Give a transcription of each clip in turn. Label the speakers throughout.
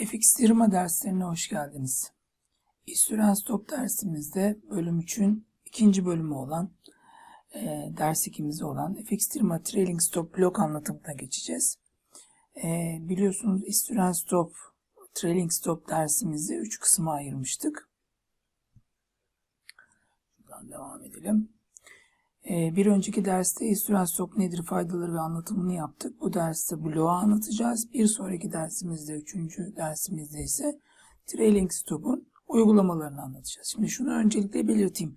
Speaker 1: FX20 derslerine hoş geldiniz. İstüren Stop dersimizde bölüm 3'ün ikinci bölümü olan e, ders ikimizi olan FX20 Trailing Stop blok anlatımına geçeceğiz. E, biliyorsunuz İstüren Stop Trailing Stop dersimizi 3 kısma ayırmıştık. Buradan devam edelim. E, bir önceki derste İstüren Stop nedir faydaları ve anlatımını yaptık. Bu derste bloğu anlatacağız. Bir sonraki dersimizde, üçüncü dersimizde ise Trailing Stop'un uygulamalarını anlatacağız. Şimdi şunu öncelikle belirteyim.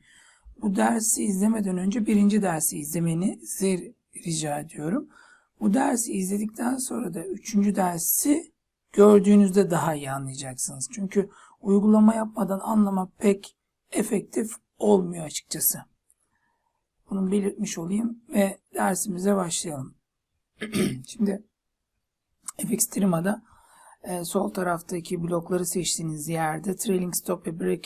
Speaker 1: Bu dersi izlemeden önce birinci dersi izlemenizi rica ediyorum. Bu dersi izledikten sonra da üçüncü dersi gördüğünüzde daha iyi anlayacaksınız. Çünkü uygulama yapmadan anlamak pek efektif olmuyor açıkçası. Bunu belirtmiş olayım ve dersimize başlayalım. Şimdi FX Trima'da e, sol taraftaki blokları seçtiğiniz yerde Trailing Stop ve Break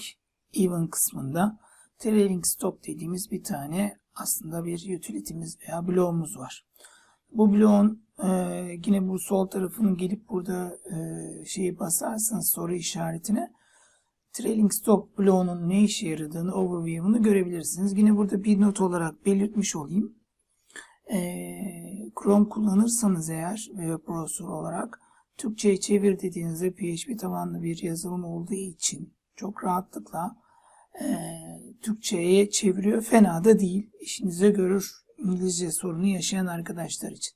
Speaker 1: Even kısmında Trailing Stop dediğimiz bir tane aslında bir utility'miz veya bloğumuz var. Bu bloğun e, yine bu sol tarafının gelip burada e, şeyi basarsanız soru işaretine Trailing Stop bloğunun ne işe yaradığını, overview'unu görebilirsiniz. Yine burada bir not olarak belirtmiş olayım. Ee, Chrome kullanırsanız eğer web browser olarak Türkçe'ye çevir dediğinizde PHP tabanlı bir yazılım olduğu için çok rahatlıkla e, Türkçe'ye çeviriyor. Fena da değil. İşinize görür İngilizce sorunu yaşayan arkadaşlar için.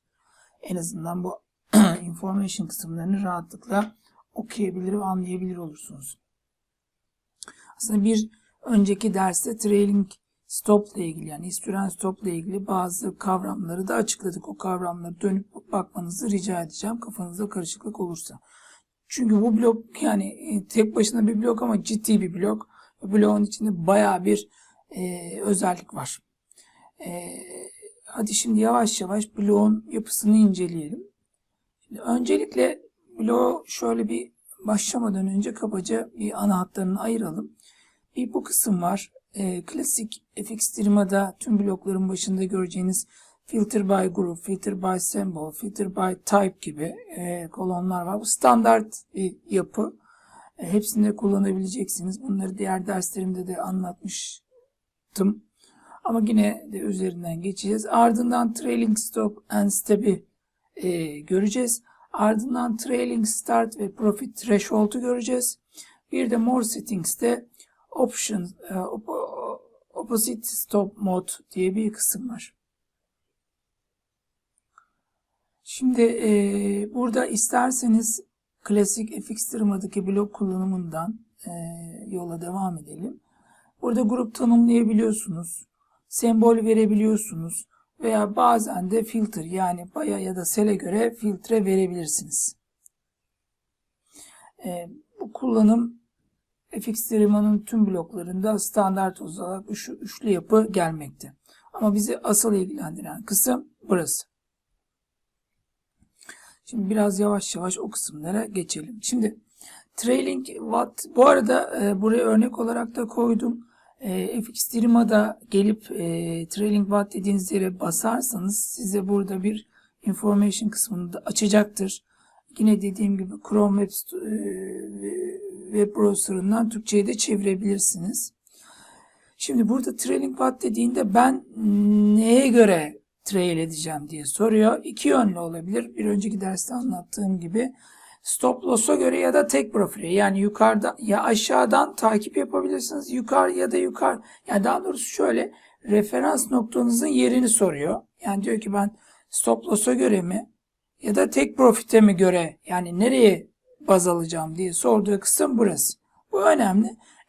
Speaker 1: En azından bu information kısımlarını rahatlıkla okuyabilir ve anlayabilir olursunuz. Aslında bir önceki derste trailing stop ile ilgili yani istüren stop ile ilgili bazı kavramları da açıkladık. O kavramları dönüp bakmanızı rica edeceğim kafanızda karışıklık olursa. Çünkü bu blok yani e, tek başına bir blok ama ciddi bir blok. Bloğun içinde baya bir e, özellik var. E, hadi şimdi yavaş yavaş bloğun yapısını inceleyelim. Şimdi öncelikle bloğu şöyle bir başlamadan önce kabaca bir ana hatlarını ayıralım. Bir bu kısım var. E, klasik FX Trima'da tüm blokların başında göreceğiniz filter by group, filter by symbol, filter by type gibi e, kolonlar var. Bu standart bir yapı. E, hepsini de kullanabileceksiniz. Bunları diğer derslerimde de anlatmıştım. Ama yine de üzerinden geçeceğiz. Ardından trailing stop and step'i e, göreceğiz. Ardından trailing start ve profit threshold'u göreceğiz. Bir de more settings'te option e, opposite stop mode diye bir kısım var. Şimdi e, burada isterseniz klasik FX tırmadaki blok kullanımından e, yola devam edelim. Burada grup tanımlayabiliyorsunuz. Sembol verebiliyorsunuz. Veya bazen de filter yani baya ya da sele göre filtre verebilirsiniz. E, bu kullanım FX tüm bloklarında standart olarak üç, üçlü yapı gelmekte. Ama bizi asıl ilgilendiren kısım burası. Şimdi biraz yavaş yavaş o kısımlara geçelim. Şimdi trailing watt bu arada e, buraya örnek olarak da koydum. E, FX gelip e, trailing watt dediğiniz yere basarsanız size burada bir information kısmını da açacaktır. Yine dediğim gibi Chrome Web, e, web browser'ından Türkçe'ye de çevirebilirsiniz. Şimdi burada trailing watt dediğinde ben neye göre trail edeceğim diye soruyor. İki yönlü olabilir. Bir önceki derste anlattığım gibi stop loss'a göre ya da tek profile yani yukarıda ya aşağıdan takip yapabilirsiniz. Yukarı ya da yukarı yani daha doğrusu şöyle referans noktanızın yerini soruyor. Yani diyor ki ben stop loss'a göre mi ya da tek profite mi göre yani nereye baz alacağım diye sorduğu kısım burası. Bu önemli.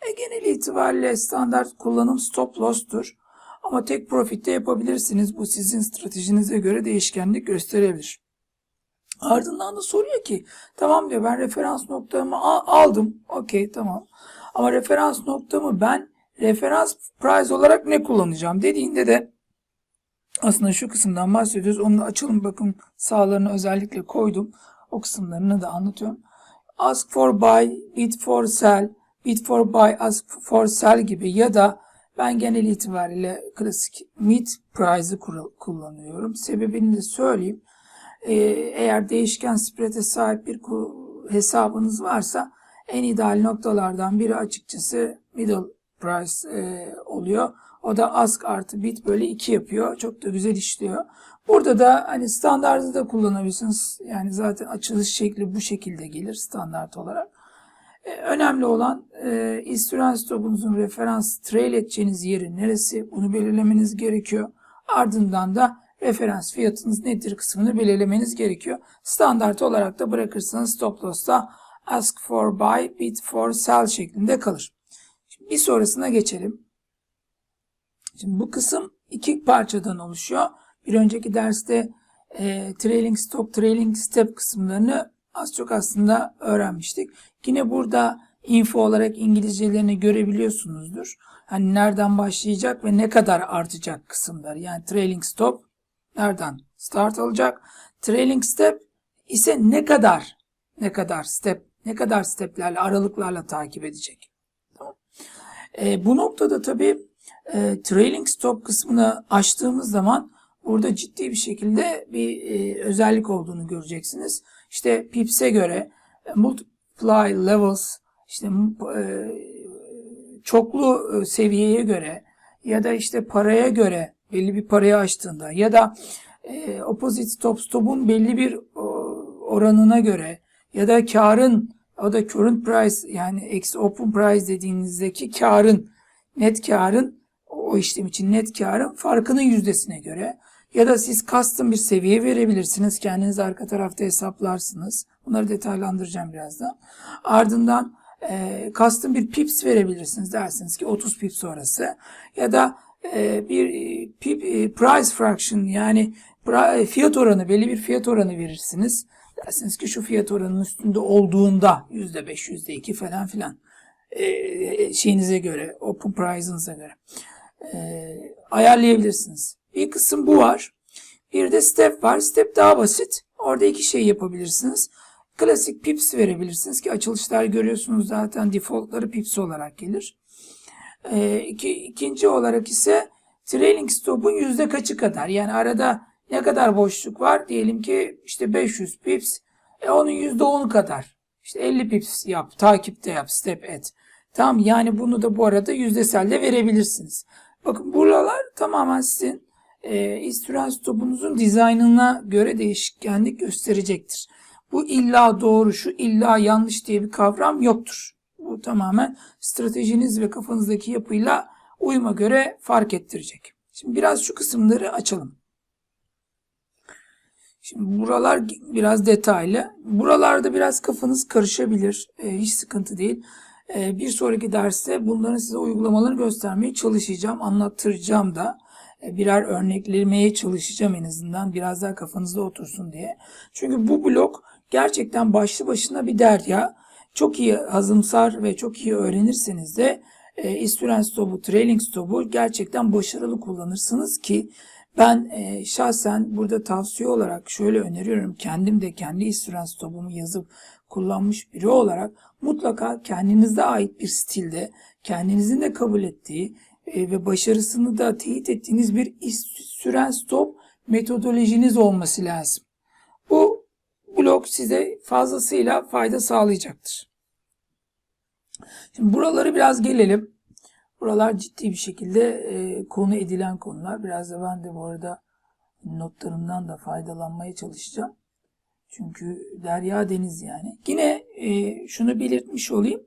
Speaker 1: E, genel itibariyle standart kullanım stop loss'tur. Ama tek profitte yapabilirsiniz. Bu sizin stratejinize göre değişkenlik gösterebilir. Ardından da soruyor ki tamam diyor ben referans noktamı aldım. Okey tamam. Ama referans noktamı ben referans price olarak ne kullanacağım dediğinde de aslında şu kısımdan bahsediyoruz. Onu da açalım bakın sağlarını özellikle koydum. O kısımlarını da anlatıyorum. Ask for buy, bid for sell, bid for buy, ask for sell gibi ya da ben genel itibariyle klasik mid price'ı kullanıyorum. Sebebini de söyleyeyim. Ee, eğer değişken spread'e sahip bir hesabınız varsa en ideal noktalardan biri açıkçası middle price e, oluyor. O da ask artı bit böyle 2 yapıyor. Çok da güzel işliyor. Burada da hani standartı da kullanabilirsiniz. Yani zaten açılış şekli bu şekilde gelir standart olarak. E, önemli olan e, istüren stopunuzun referans trail edeceğiniz yeri neresi bunu belirlemeniz gerekiyor. Ardından da referans fiyatınız nedir kısmını belirlemeniz gerekiyor. Standart olarak da bırakırsanız stop loss'ta ask for buy, bid for sell şeklinde kalır. Şimdi bir sonrasına geçelim. Şimdi bu kısım iki parçadan oluşuyor. Bir önceki derste e, trailing stop, trailing step kısımlarını az çok aslında öğrenmiştik. Yine burada info olarak İngilizcelerini görebiliyorsunuzdur. Hani nereden başlayacak ve ne kadar artacak kısımlar. Yani trailing stop nereden start alacak? Trailing step ise ne kadar ne kadar step ne kadar steplerle aralıklarla takip edecek. Tamam. E, bu noktada tabii e, trailing stop kısmını açtığımız zaman burada ciddi bir şekilde bir e, özellik olduğunu göreceksiniz. İşte Pips'e göre e, multiply levels işte e, çoklu e, seviyeye göre ya da işte paraya göre belli bir parayı açtığında ya da e, opposite stop stop'un belli bir oranına göre ya da karın o da current price yani eksi open price dediğinizdeki karın net karın o işlem için net karın farkının yüzdesine göre ya da siz custom bir seviye verebilirsiniz. Kendiniz arka tarafta hesaplarsınız. Bunları detaylandıracağım birazdan. Ardından e, custom bir pips verebilirsiniz. Dersiniz ki 30 pips sonrası. Ya da e, bir e, pip, e, price fraction yani pra, fiyat oranı belli bir fiyat oranı verirsiniz. Dersiniz ki şu fiyat oranının üstünde olduğunda %5, %2 falan filan e, şeyinize göre, open price'ınıza göre e, ayarlayabilirsiniz. Bir kısım bu var. Bir de step var. Step daha basit. Orada iki şey yapabilirsiniz. Klasik pips verebilirsiniz ki açılışlar görüyorsunuz zaten defaultları pips olarak gelir. Ee, iki, ikinci olarak ise trailing stop'un yüzde kaçı kadar yani arada ne kadar boşluk var diyelim ki işte 500 pips e onun yüzde 10'u kadar işte 50 pips yap takipte yap step et. Tamam yani bunu da bu arada yüzdeselde verebilirsiniz. Bakın buralar tamamen sizin e, istüren stopunuzun dizaynına göre değişkenlik gösterecektir. Bu illa doğru, şu illa yanlış diye bir kavram yoktur. Bu tamamen stratejiniz ve kafanızdaki yapıyla uyuma göre fark ettirecek. Şimdi biraz şu kısımları açalım. Şimdi buralar biraz detaylı. Buralarda biraz kafanız karışabilir. E, hiç sıkıntı değil. E, bir sonraki derste bunların size uygulamalarını göstermeye çalışacağım. Anlattıracağım da. E, birer örneklemeye çalışacağım en azından biraz daha kafanızda otursun diye. Çünkü bu blok gerçekten başlı başına bir derya. Çok iyi hazımsar ve çok iyi öğrenirseniz de e, istüren stopu, trailing stopu gerçekten başarılı kullanırsınız ki ben e, şahsen burada tavsiye olarak şöyle öneriyorum. Kendim de kendi istüren stopumu yazıp kullanmış biri olarak mutlaka kendinize ait bir stilde, kendinizin de kabul ettiği e, ve başarısını da teyit ettiğiniz bir süren stop metodolojiniz olması lazım. Bu blok size fazlasıyla fayda sağlayacaktır. Şimdi buraları biraz gelelim. Buralar ciddi bir şekilde e, konu edilen konular. Biraz da ben de bu arada notlarımdan da faydalanmaya çalışacağım. Çünkü derya deniz yani. Yine e, şunu belirtmiş olayım.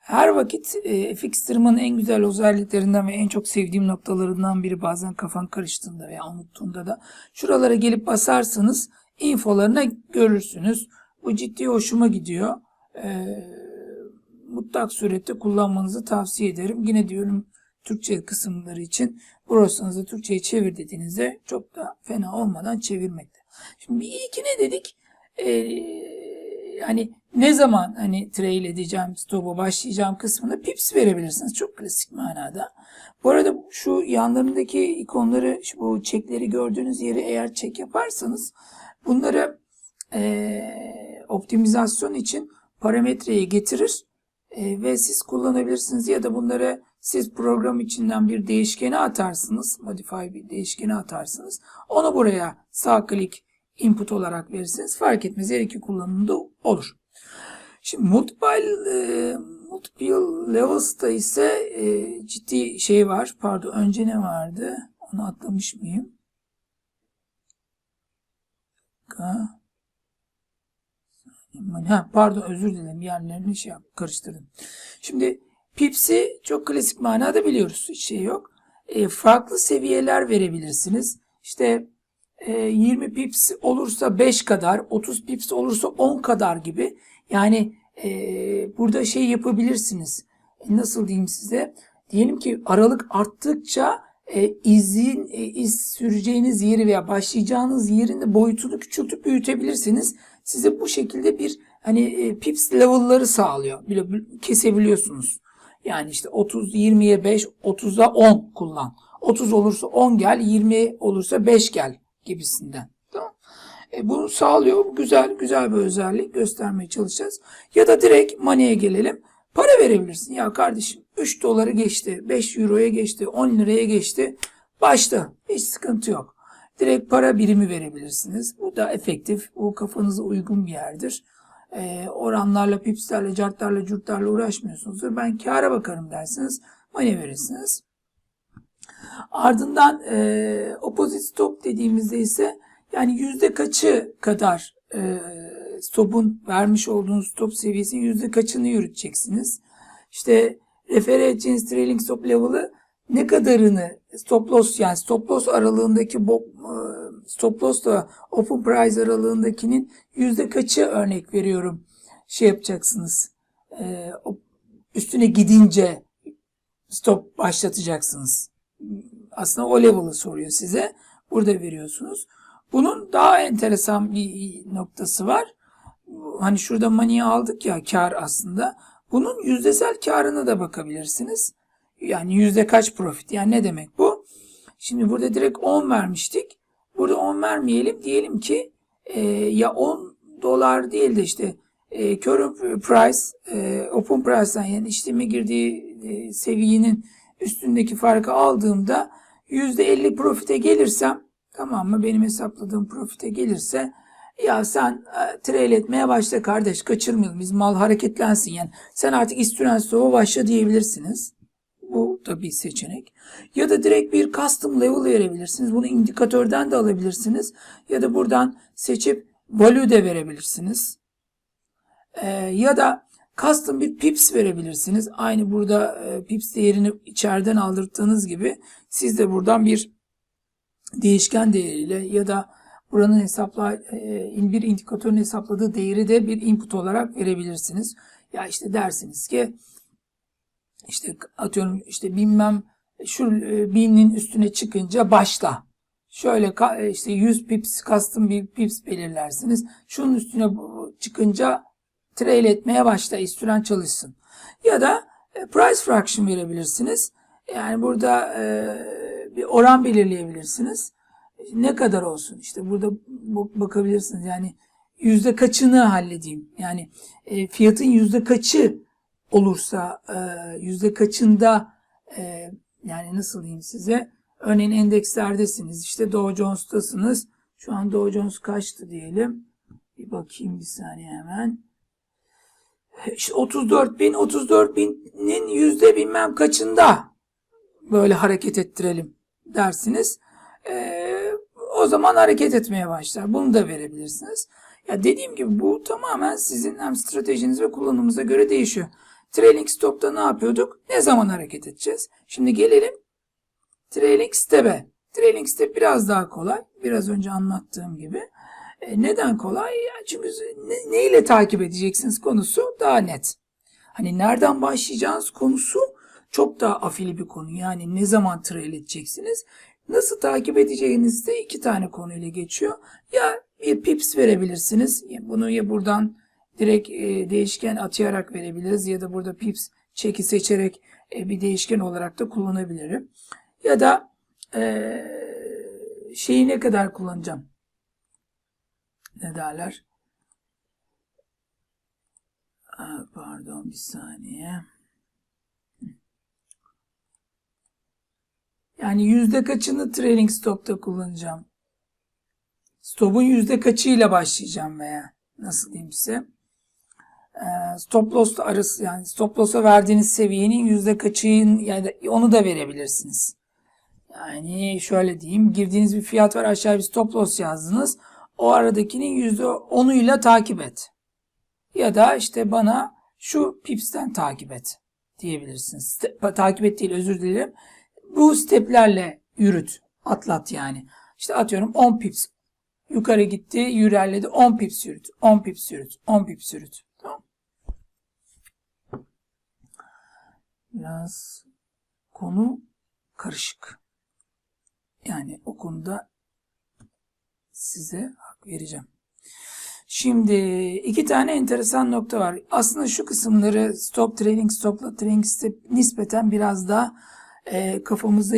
Speaker 1: Her vakit e, tırmanın en güzel özelliklerinden ve en çok sevdiğim noktalarından biri bazen kafan karıştığında veya unuttuğunda da şuralara gelip basarsanız infolarına görürsünüz. Bu ciddi hoşuma gidiyor. E, mutlak surette kullanmanızı tavsiye ederim. Yine diyorum Türkçe kısımları için burasınızı Türkçe'ye çevir dediğinizde çok da fena olmadan çevirmekte. Şimdi bir iki ne dedik? Ee, yani ne zaman hani trail edeceğim, stop'a başlayacağım kısmında pips verebilirsiniz. Çok klasik manada. Bu arada şu yanlarındaki ikonları, şu bu çekleri gördüğünüz yeri eğer çek yaparsanız bunları e, optimizasyon için parametreye getirir e, ve siz kullanabilirsiniz ya da bunları siz program içinden bir değişkeni atarsınız. Modify bir değişkeni atarsınız. Onu buraya sağ klik input olarak verirseniz fark etmez. Her iki kullanımda olur. Şimdi multiple, e, multiple levels'ta ise e, ciddi şey var. Pardon önce ne vardı? Onu atlamış mıyım? Ha, pardon özür dilerim. Yerlerini şey yap, karıştırdım. Şimdi Pips'i çok klasik manada biliyoruz. Hiç şey yok. E, farklı seviyeler verebilirsiniz. İşte 20 pips olursa 5 kadar, 30 pips olursa 10 kadar gibi. Yani e, burada şey yapabilirsiniz. E, nasıl diyeyim size? Diyelim ki aralık arttıkça e, izin e, iz süreceğiniz yeri veya başlayacağınız yerin boyutunu küçültüp büyütebilirsiniz. Size bu şekilde bir hani e, pips level'ları sağlıyor. Bile kesebiliyorsunuz. Yani işte 30 20'ye 5, 30'a 10 kullan. 30 olursa 10 gel, 20 olursa 5 gel gibisinden. Tamam. E, bunu sağlıyor. Güzel güzel bir özellik göstermeye çalışacağız. Ya da direkt money'e gelelim. Para verebilirsin. Ya kardeşim 3 doları geçti, 5 euroya geçti, 10 liraya geçti. Başta. Hiç sıkıntı yok. Direkt para birimi verebilirsiniz. Bu da efektif. Bu kafanıza uygun bir yerdir. E, oranlarla, pipslerle, cartlarla, curtlarla uğraşmıyorsunuzdur. Ben kâra bakarım dersiniz. Money verirsiniz. Ardından e, opposite stop dediğimizde ise yani yüzde kaçı kadar e, stopun vermiş olduğunuz stop seviyesinin yüzde kaçını yürüteceksiniz. İşte refere edeceğiniz trailing stop level'ı ne kadarını stop loss yani stop loss aralığındaki bo, e, stop loss da open price aralığındakinin yüzde kaçı örnek veriyorum şey yapacaksınız. E, üstüne gidince stop başlatacaksınız. Aslında o level'ı soruyor size. Burada veriyorsunuz. Bunun daha enteresan bir noktası var. Hani şurada money'i aldık ya kar aslında. Bunun yüzdesel karına da bakabilirsiniz. Yani yüzde kaç profit? Yani ne demek bu? Şimdi burada direkt 10 vermiştik. Burada 10 vermeyelim. Diyelim ki e, ya 10 dolar değil de işte e, current price, e, open price'dan yani işleme girdiği e, seviyenin üstündeki farkı aldığımda %50 profite gelirsem tamam mı benim hesapladığım profite gelirse ya sen e, trail etmeye başla kardeş kaçırmayalım biz mal hareketlensin yani sen artık istüren sova başla diyebilirsiniz. Bu da bir seçenek. Ya da direkt bir custom level verebilirsiniz. Bunu indikatörden de alabilirsiniz. Ya da buradan seçip value de verebilirsiniz. Ee, ya da custom bir pips verebilirsiniz. Aynı burada e, pips değerini içeriden aldırdığınız gibi siz de buradan bir değişken değeriyle ya da buranın hesapla e, bir indikatörün hesapladığı değeri de bir input olarak verebilirsiniz. Ya işte dersiniz ki işte atıyorum işte bilmem şu e, binin üstüne çıkınca başla. Şöyle işte 100 pips custom bir pips belirlersiniz. Şunun üstüne çıkınca trail etmeye başla, istüren çalışsın. Ya da e, price fraction verebilirsiniz. Yani burada bir oran belirleyebilirsiniz. Ne kadar olsun? İşte burada bakabilirsiniz. Yani yüzde kaçını halledeyim? Yani fiyatın yüzde kaçı olursa e, yüzde kaçında e, yani nasıl diyeyim size örneğin endekslerdesiniz işte Dow Jones'tasınız şu an Dow Jones kaçtı diyelim bir bakayım bir saniye hemen işte 34 bin 34 binin yüzde bilmem kaçında böyle hareket ettirelim dersiniz ee, o zaman hareket etmeye başlar bunu da verebilirsiniz ya dediğim gibi bu tamamen sizin hem stratejiniz ve kullanımınıza göre değişiyor. Trailing stop'ta ne yapıyorduk? Ne zaman hareket edeceğiz? Şimdi gelelim trailing step'e. Trailing step biraz daha kolay. Biraz önce anlattığım gibi. E, neden kolay? Yani çünkü ne, ne takip edeceksiniz konusu daha net. Hani nereden başlayacağınız konusu çok daha afili bir konu. Yani ne zaman trail edeceksiniz? Nasıl takip edeceğiniz de iki tane konuyla geçiyor. Ya bir pips verebilirsiniz. Bunu ya buradan direkt e, değişken atayarak verebiliriz ya da burada pips çeki seçerek e, bir değişken olarak da kullanabilirim. Ya da şeyi ne kadar kullanacağım? Ne derler? Pardon bir saniye. Yani yüzde kaçını trailing stopta kullanacağım? Stop'un yüzde kaçıyla başlayacağım veya nasıl diyeyim size? e, stop loss arası yani stop loss'a verdiğiniz seviyenin yüzde kaçın yani onu da verebilirsiniz. Yani şöyle diyeyim girdiğiniz bir fiyat var aşağı bir stop loss yazdınız. O aradakinin yüzde onuyla takip et. Ya da işte bana şu pips'ten takip et diyebilirsiniz. Ste- takip et değil özür dilerim. Bu steplerle yürüt. Atlat yani. İşte atıyorum 10 pips. Yukarı gitti, yürüyerledi. 10 pips yürüt. 10 pips yürüt. 10 pips yürüt. Tamam. Biraz konu karışık. Yani o konuda size vereceğim. Şimdi iki tane enteresan nokta var. Aslında şu kısımları stop trading, stopla trading step nispeten biraz daha e, kafamızda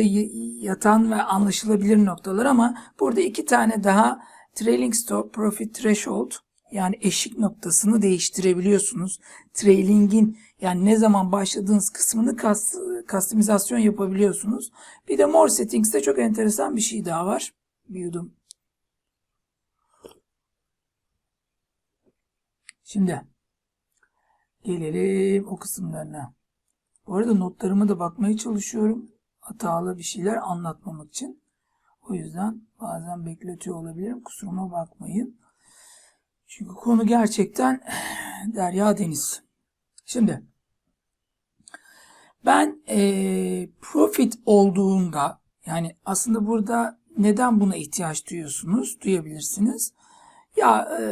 Speaker 1: yatan ve anlaşılabilir noktalar ama burada iki tane daha trailing stop, profit threshold yani eşik noktasını değiştirebiliyorsunuz. Trailing'in yani ne zaman başladığınız kısmını kast, kastimizasyon yapabiliyorsunuz. Bir de more settings'te çok enteresan bir şey daha var. Bir yudum Şimdi gelelim o kısımlarına. Bu arada notlarıma da bakmaya çalışıyorum. Hatalı bir şeyler anlatmamak için. O yüzden bazen bekletiyor olabilirim. Kusuruma bakmayın. Çünkü konu gerçekten derya deniz. Şimdi ben e, profit olduğunda yani aslında burada neden buna ihtiyaç duyuyorsunuz? Duyabilirsiniz. Ya e,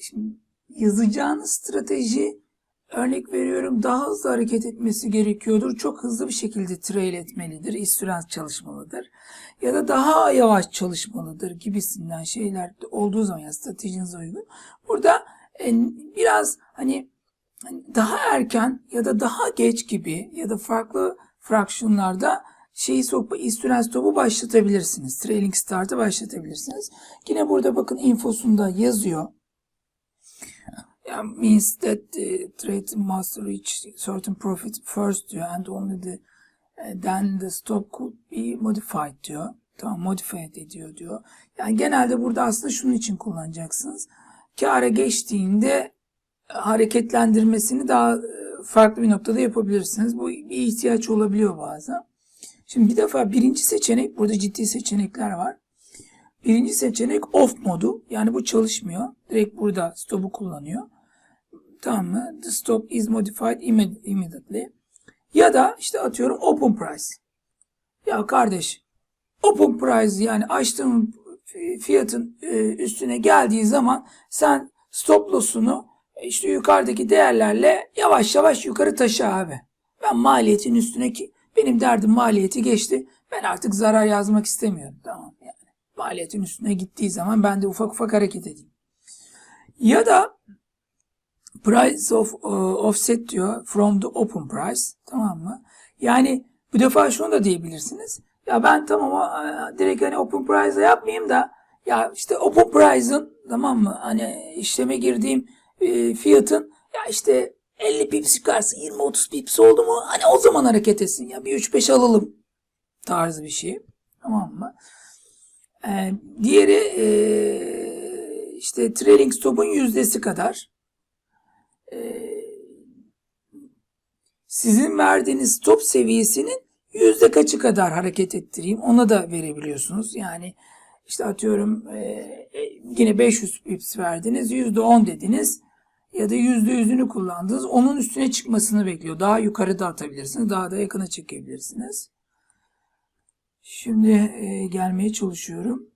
Speaker 1: şimdi yazacağınız strateji örnek veriyorum daha hızlı hareket etmesi gerekiyordur. Çok hızlı bir şekilde trail etmelidir. İstürans çalışmalıdır. Ya da daha yavaş çalışmalıdır gibisinden şeyler olduğu zaman yani stratejinize uygun. Burada e, biraz hani, hani daha erken ya da daha geç gibi ya da farklı fraksiyonlarda şeyi sokma, istürans topu başlatabilirsiniz. Trailing start'ı başlatabilirsiniz. Yine burada bakın infosunda yazıyor yeah, means that the trade must reach certain profit first diyor and only the uh, then the stop could be modified diyor. Tamam modified ediyor diyor. Yani genelde burada aslında şunun için kullanacaksınız. Kâra geçtiğinde hareketlendirmesini daha e, farklı bir noktada yapabilirsiniz. Bu bir ihtiyaç olabiliyor bazen. Şimdi bir defa birinci seçenek, burada ciddi seçenekler var. Birinci seçenek off modu. Yani bu çalışmıyor. Direkt burada stop'u kullanıyor. Tamam mı? The stop is modified immediately. Ya da işte atıyorum open price. Ya kardeş open price yani açtığım fiyatın e, üstüne geldiği zaman sen stop loss'unu işte yukarıdaki değerlerle yavaş yavaş yukarı taşı abi. Ben maliyetin üstüne ki benim derdim maliyeti geçti. Ben artık zarar yazmak istemiyorum. Tamam yani. Maliyetin üstüne gittiği zaman ben de ufak ufak hareket edeyim. Ya da price of uh, offset diyor from the open price. Tamam mı? Yani bu defa şunu da diyebilirsiniz. Ya ben tamam uh, direkt hani open price'a yapmayayım da ya işte open price'ın tamam mı? Hani işleme girdiğim e, fiyatın ya işte 50 pips çıkarsa 20-30 pips oldu mu? Hani o zaman hareket etsin ya bir 3-5 alalım tarzı bir şey. Tamam mı? Ee, diğeri e, işte trailing stop'un yüzdesi kadar. Sizin verdiğiniz stop seviyesinin yüzde kaçı kadar hareket ettireyim ona da verebiliyorsunuz. Yani işte atıyorum e, e yine 500 pips verdiniz yüzde 10 dediniz ya da yüzde yüzünü kullandınız onun üstüne çıkmasını bekliyor. Daha yukarı da atabilirsiniz daha da yakına çekebilirsiniz. Şimdi e, gelmeye çalışıyorum.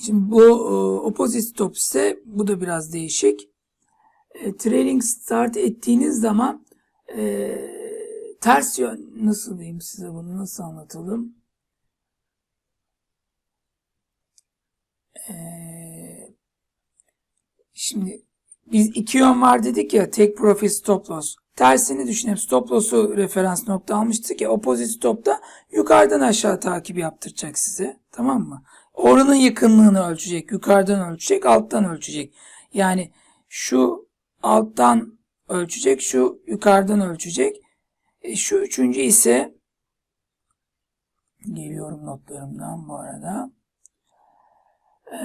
Speaker 1: Şimdi bu e, opposite stop ise bu da biraz değişik e, trailing start ettiğiniz zaman e, ters yön nasıl diyeyim size bunu nasıl anlatalım? E, şimdi biz iki yön var dedik ya tek profit stop loss. Tersini düşünelim. Stop loss'u referans nokta almıştık ya. Opposite stop'ta yukarıdan aşağı takip yaptıracak size. Tamam mı? Oranın yakınlığını ölçecek. Yukarıdan ölçecek, alttan ölçecek. Yani şu alttan ölçecek, şu yukarıdan ölçecek. E, şu üçüncü ise geliyorum notlarımdan bu arada. Ee,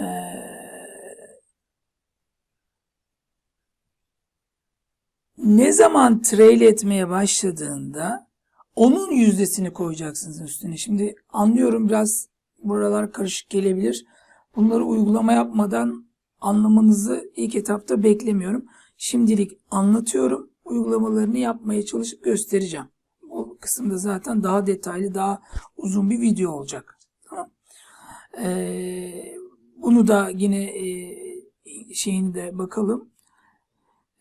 Speaker 1: ne zaman trail etmeye başladığında onun yüzdesini koyacaksınız üstüne. Şimdi anlıyorum biraz buralar karışık gelebilir. Bunları uygulama yapmadan anlamanızı ilk etapta beklemiyorum. Şimdilik anlatıyorum. Uygulamalarını yapmaya çalışıp göstereceğim. O kısımda zaten daha detaylı, daha uzun bir video olacak. Tamam. Ee, bunu da yine e, şeyini de bakalım.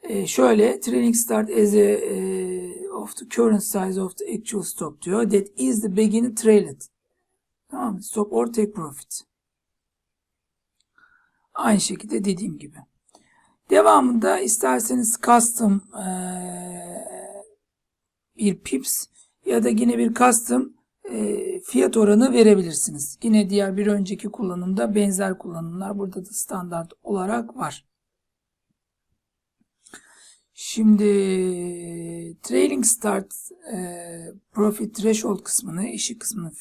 Speaker 1: Ee, şöyle trailing start as a e, of the current size of the actual stop diyor. That is the beginning trailed. Tamam? Stop or take profit. Aynı şekilde dediğim gibi. Devamında isterseniz custom eee, bir pips ya da yine bir custom eee, fiyat oranı verebilirsiniz. Yine diğer bir önceki kullanımda benzer kullanımlar burada da standart olarak var. Şimdi trailing start eee, profit threshold kısmını, eşik kısmını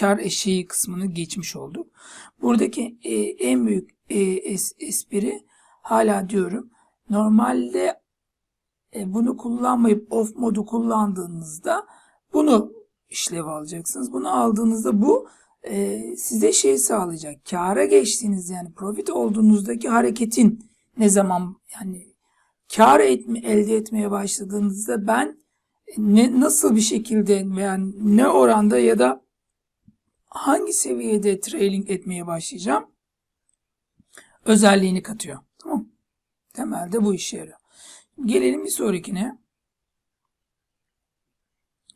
Speaker 1: kar eşiği kısmını geçmiş olduk. Buradaki e, en büyük e, es, espri hala diyorum. Normalde e, bunu kullanmayıp off modu kullandığınızda bunu işlev alacaksınız. Bunu aldığınızda bu e, size şey sağlayacak. Kara geçtiğiniz yani profit olduğunuzdaki hareketin ne zaman yani kar etme, elde etmeye başladığınızda ben ne, nasıl bir şekilde yani ne oranda ya da hangi seviyede trailing etmeye başlayacağım özelliğini katıyor. Tamam? Temelde bu işe yarıyor. Gelelim bir sonrakine.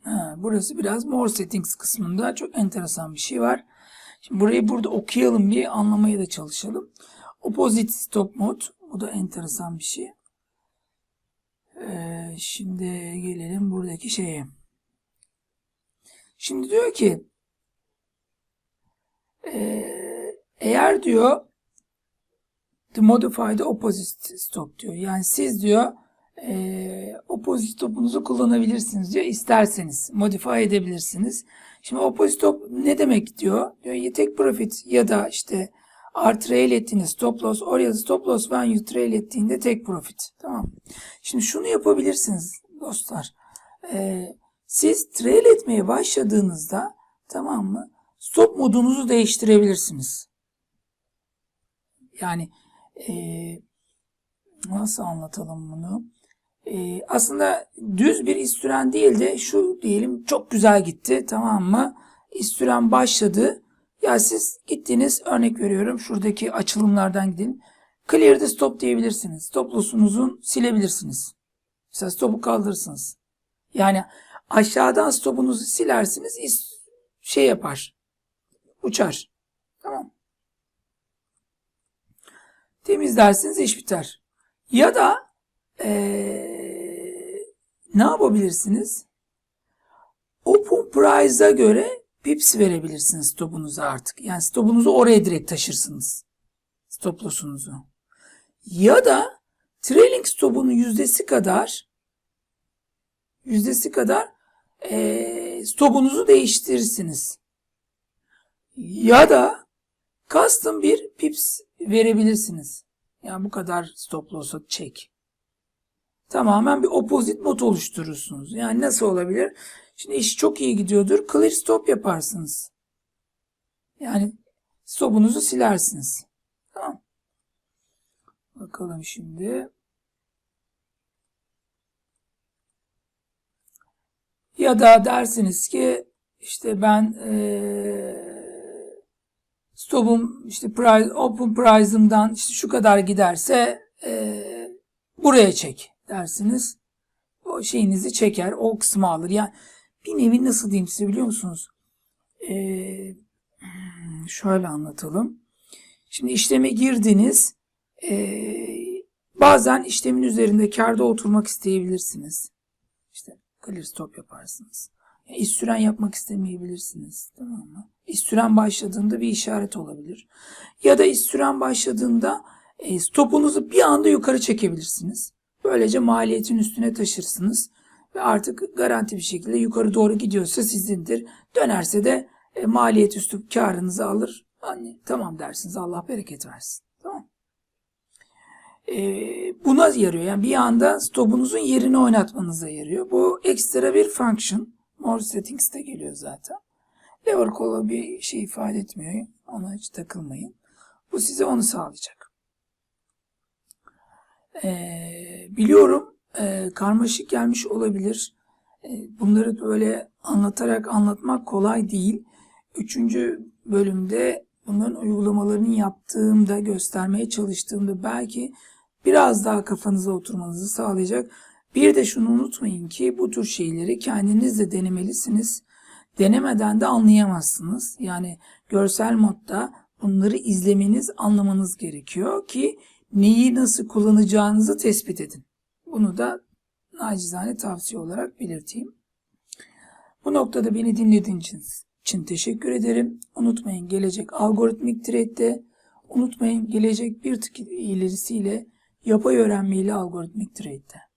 Speaker 1: Ha, burası biraz more settings kısmında çok enteresan bir şey var. Şimdi burayı burada okuyalım bir anlamaya da çalışalım. Opposite stop mode. Bu da enteresan bir şey. Ee, şimdi gelelim buradaki şeye. Şimdi diyor ki ee, eğer diyor the modified opposite stop diyor. Yani siz diyor e, opposite stopunuzu kullanabilirsiniz diyor. İsterseniz modify edebilirsiniz. Şimdi opposite stop ne demek diyor? diyor ya tek profit ya da işte R trail ettiğinde stop loss or ya da stop loss you trail ettiğinde tek profit. Tamam. Şimdi şunu yapabilirsiniz dostlar. E, siz trail etmeye başladığınızda tamam mı? Stop modunuzu değiştirebilirsiniz. Yani e, nasıl anlatalım bunu? E, aslında düz bir istüren değil de şu diyelim çok güzel gitti tamam mı? İstüren başladı. Ya siz gittiniz örnek veriyorum şuradaki açılımlardan gidin. Clear the stop diyebilirsiniz. Stop loss'unuzu silebilirsiniz. Mesela stop'u kaldırırsınız. Yani aşağıdan stopunuzu silersiniz şey yapar. Uçar. Tamam. Temizlersiniz iş biter. Ya da ee, ne yapabilirsiniz? Open price'a göre pips verebilirsiniz stopunuza artık. Yani stopunuzu oraya direkt taşırsınız. Stop loss'unuzu. Ya da trailing stopunun yüzdesi kadar yüzdesi kadar ee, stopunuzu değiştirirsiniz. Ya da custom bir pips verebilirsiniz. Yani bu kadar stop loss'a çek. Tamamen bir opposite mod oluşturursunuz. Yani nasıl olabilir? Şimdi iş çok iyi gidiyordur. Clear stop yaparsınız. Yani stopunuzu silersiniz. Tamam. Bakalım şimdi. Ya da dersiniz ki işte ben ee, stop'um işte price, open price'ımdan işte şu kadar giderse e, buraya çek dersiniz. O şeyinizi çeker, o kısmı alır. Yani bir nevi nasıl diyeyim size biliyor musunuz? Ee, şöyle anlatalım. Şimdi işleme girdiniz. Ee, bazen işlemin üzerinde karda oturmak isteyebilirsiniz. İşte clear stop yaparsınız. İş süren yapmak istemeyebilirsiniz. Tamam mı? İş süren başladığında bir işaret olabilir. Ya da iş süren başladığında e, stopunuzu bir anda yukarı çekebilirsiniz. Böylece maliyetin üstüne taşırsınız. Ve artık garanti bir şekilde yukarı doğru gidiyorsa sizindir. Dönerse de e, maliyet üstü karınızı alır. Hani, tamam dersiniz Allah bereket versin. Tamam. e, buna yarıyor. Yani bir anda stop'unuzun yerini oynatmanıza yarıyor. Bu ekstra bir function. More settings'te geliyor zaten. Lever call'a bir şey ifade etmiyor. Ona hiç takılmayın. Bu size onu sağlayacak. Ee, biliyorum e, karmaşık gelmiş olabilir. E, bunları böyle anlatarak anlatmak kolay değil. Üçüncü bölümde bunların uygulamalarını yaptığımda, göstermeye çalıştığımda belki biraz daha kafanıza oturmanızı sağlayacak. Bir de şunu unutmayın ki bu tür şeyleri kendiniz de denemelisiniz. Denemeden de anlayamazsınız. Yani görsel modda bunları izlemeniz, anlamanız gerekiyor ki neyi nasıl kullanacağınızı tespit edin. Bunu da nacizane tavsiye olarak belirteyim. Bu noktada beni dinlediğiniz için teşekkür ederim. Unutmayın gelecek algoritmik trade'de, unutmayın gelecek bir tık ilerisiyle yapay öğrenmeyle algoritmik trade'de.